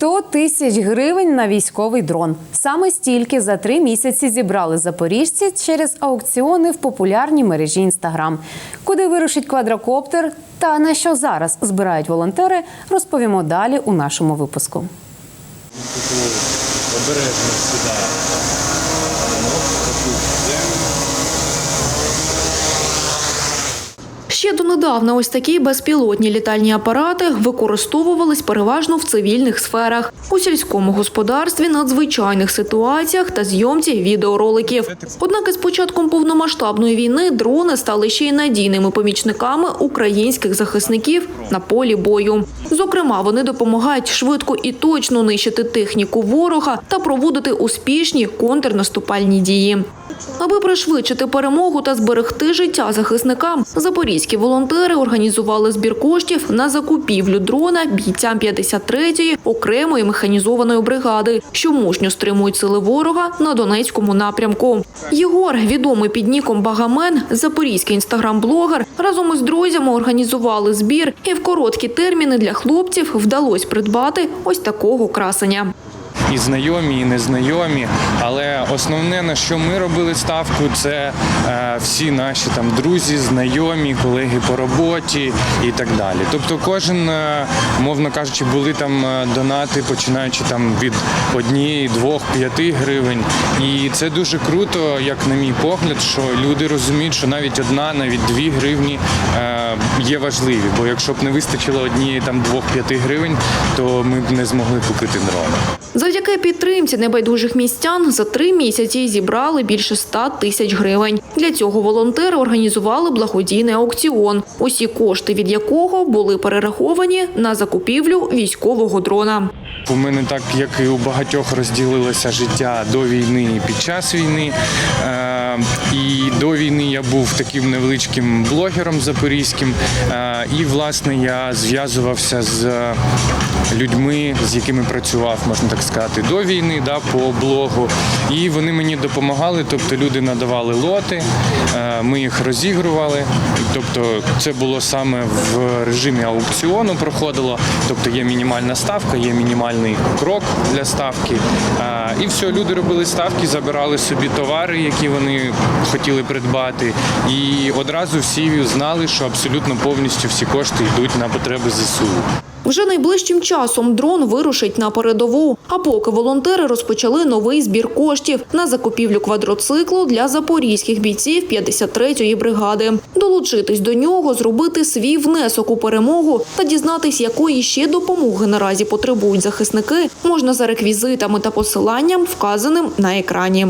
100 тисяч гривень на військовий дрон. Саме стільки за три місяці зібрали запоріжці через аукціони в популярній мережі Інстаграм. Куди вирушить квадрокоптер та на що зараз збирають волонтери, розповімо далі у нашому випуску. обережно сюди. Ще донедавна ось такі безпілотні літальні апарати використовувались переважно в цивільних сферах у сільському господарстві, надзвичайних ситуаціях та зйомці відеороликів. Однак із початком повномасштабної війни дрони стали ще й надійними помічниками українських захисників на полі бою. Зокрема, вони допомагають швидко і точно нищити техніку ворога та проводити успішні контрнаступальні дії. Аби пришвидшити перемогу та зберегти життя захисникам, запорізькі волонтери організували збір коштів на закупівлю дрона бійцям 53-ї окремої механізованої бригади, що мужньо стримують сили ворога на Донецькому напрямку. Єгор, відомий під ніком Багамен, запорізький інстаграм-блогер, разом із друзями організували збір, і в короткі терміни для хлопців вдалося придбати ось такого красення. І знайомі, і незнайомі. Але основне, на що ми робили ставку, це е, всі наші там друзі, знайомі, колеги по роботі і так далі. Тобто, кожен, е, мовно кажучи, були там е, донати, починаючи там від однієї, двох, п'яти гривень. І це дуже круто, як на мій погляд, що люди розуміють, що навіть одна, навіть дві гривні є важливі. Бо якщо б не вистачило однієї там двох-п'яти гривень, то ми б не змогли купити дрон. Завдяки підтримці небайдужих містян за три місяці зібрали більше 100 тисяч гривень. Для цього волонтери організували благодійний аукціон, усі кошти від якого були перераховані на закупівлю військового дрона. У мене так, як і у багатьох, розділилося життя до війни і під час війни. Е, І до війни я був таким невеличким блогером запорізьким. Е, І, власне, я зв'язувався з людьми, з якими працював, можна так сказати, до війни, да, по блогу. І вони мені допомагали, тобто люди надавали лоти, е, ми їх розігрували. Тобто це було саме в режимі аукціону проходило. Тобто є мінімальна ставка, є мінімальний крок для ставки. Е, І все, люди робили ставки, забирали собі товари, які вони хотіли придбати. І одразу всі знали, що абсолютно повністю всі кошти йдуть на потреби ЗСУ. Вже найближчим часом дрон вирушить на передову. А поки волонтери розпочали новий збір коштів на закупівлю квадроциклу для запорізьких бійців 53-ї бригади. Долучитись до нього, зробити свій внесок у перемогу та дізнатись, якої ще допомоги наразі потребують захисники, можна за реквізитами та посиланням, вказаним на екрані.